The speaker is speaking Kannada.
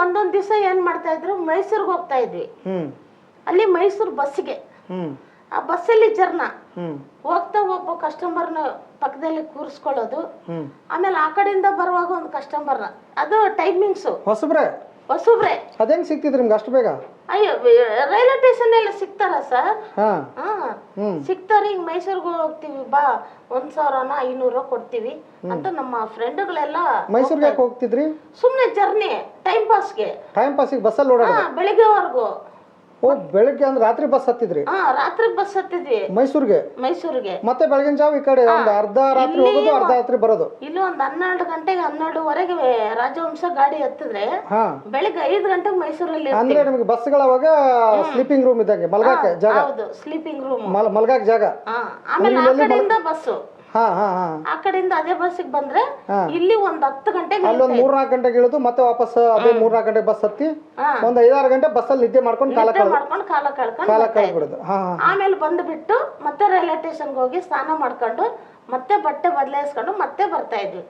ಒಂದೊಂದ್ ದಿವಸ ಏನ್ ಮಾಡ್ತಾ ಇದ್ರು ಮೈಸೂರಿಗೆ ಹೋಗ್ತಾ ಇದ್ವಿ. ಅಲ್ಲಿ ಮೈಸೂರು ಬಸ್ಸಿಗೆ. ಆ ಆ ಬಸ್ಸಲ್ಲಿ ಜರ್ನ. ಹೋಗ್ತಾ ಒಬ್ಬ ಕಸ್ಟಮರ್ನ ಪಕ್ಕದಲ್ಲಿ ಕೂರಿಸ್ಕೊಳ್ಳೋದು. ಆಮೇಲೆ ಆ ಕಡೆಯಿಂದ ಬರುವಾಗ ಒಂದು ಕಸ್ಟಮರ್ನ ಅದು ಟೈಮಿಂಗ್ಸ್ ಹೊಸಬ್ರೆ. ಹೊಸಬ್ರೆ. ಅದೇನ್ ಸಿಕ್ತಿದ್ರು ನಿಮ್ಗೆ ಅಷ್ಟು ಬೇಗ? ಅಯ್ಯೋ ರೈಲ್ವೆ ಸ್ಟೇಷನ್ ಎಲ್ಲ ಸಿಗ್ತಾರ ಸರ್? ಹಾ. ಸಿಗ್ತಾರೆ ಹಿಂಗ್ ಮೈಸೂರಿಗೆ ಹೋಗ್ತೀವಿ ಬಾ ಒಂದ್ ಸಾವಿರನ ಐನೂರ ಕೊಡ್ತೀವಿ ಅಂತ ನಮ್ಮ ಫ್ರೆಂಡ್ಗಳೆಲ್ಲ ಮೈಸೂರಿಗೆ ಯಾಕೆ ಹೋಗ್ತಿದ್ರಿ? ಸುಮ್ನೆ ಜರ್ನಿ ಟೈಮ್ ಪಾಸ್ಗೆ ಟೈಮ್ ಪಾಸಿಗೆ ಬಸ್ಸಲ್ಲಿ ಓಡಾಡ ಹಾ ಬೆಳಿಗ್ಗೆವರೆಗೂ. ಓ ಬೆಳಗ್ಗೆ ಅಂದ್ರೆ ರಾತ್ರಿ ಬಸ್ ಹತ್ತಿದ್ರಿ? ಹಾ ರಾತ್ರಿ ಬಸ್ ಹತ್ತಿದ್ವಿ. ಮೈಸೂರಿಗೆ? ಮೈಸೂರಿಗೆ. ಮತ್ತೆ ಬೆಳಗಿನ ಜಾವ ಈ ಕಡೆ ಒಂದು ಅರ್ಧ ರಾತ್ರಿ ಹೋಗೋದು ಅರ್ಧ ರಾತ್ರಿ ಬರೋದು? ಇಲ್ಲಿ ಒಂದ್ ಹನ್ನೆರಡು ಗಂಟೆಗೆ ಹನ್ನೆರಡುವರೆಗೆ ರಾಜವಂಶ ಗಾಡಿ ಹತ್ತಿದ್ರೆ ಹಾ. ಬೆಳಿಗ್ಗೆ ಐದು ಗಂಟೆಗೆ ಮೈಸೂರಲ್ಲಿ ಅಂದ್ರೆ ನಿಮಗೆ ಬಸ್ಗಳ ಅವಾಗ ಸ್ಲೀಪಿಂಗ್ ರೂಮ್ ಇದ್ದಂಗೆ ಮಲ್ಗಾಕೆ ಜಾಗ? ಹೌದು ಸ್ಲೀಪಿಂಗ್ ರೂಮ್ ಮಲ್ ಮಲ್ಗಾಕ್ ಜಾಗ? ಆಮೇಲೆ ಆ ಕಡೆಯಿಂದ ಬಸ್ಸು. ಆ ಕಡೆಯಿಂದ ಅದೇ ಬಸ್ಸಿಗೆ ಬಂದ್ರೆ. ಇಲ್ಲಿ ಒಂದ್ ಹತ್ತು ಗಂಟೆಗೆ ಅಲ್ಲೊಂದು ಮೂರ್ನಾಲ್ಕು ಗಂಟೆಗೆ ಇಳಿದು ಮತ್ತೆ ವಾಪಸ್ ಅದೇ ಮೂರ್ನಾಲ್ಕು ಗಂಟೆ ಬಸ್ ಹತ್ತಿ. ಒಂದ್ ಐದಾರು ಗಂಟೆ ಬಸ್ಸಲ್ಲಿ ನಿದ್ದೆ ಮಾಡ್ಕೊಂಡು ಕಾಲ ನಿದ್ದೆ ಮಾಡ್ಕೊಂಡು ಕಾಲ ಕಳ್ಕೊಂಡು ಕಾಲ. ಕಳ್ಬಿಡುದು ಆಮೇಲೆ ಬಂದ್ಬಿಟ್ಟು ಮತ್ತೆ ರೈಲ್ವೆ ಸ್ಟೇಷನ್ಗೆ ಹೋಗಿ ಸ್ನಾನ ಮಾಡ್ಕೊಂಡು ಮತ್ತೆ ಬಟ್ಟೆ ಬದಲಾಯಿಸ್ಕೊಂಡು ಮತ್ತೆ ಬರ್ತಾ ಇದ್ವಿ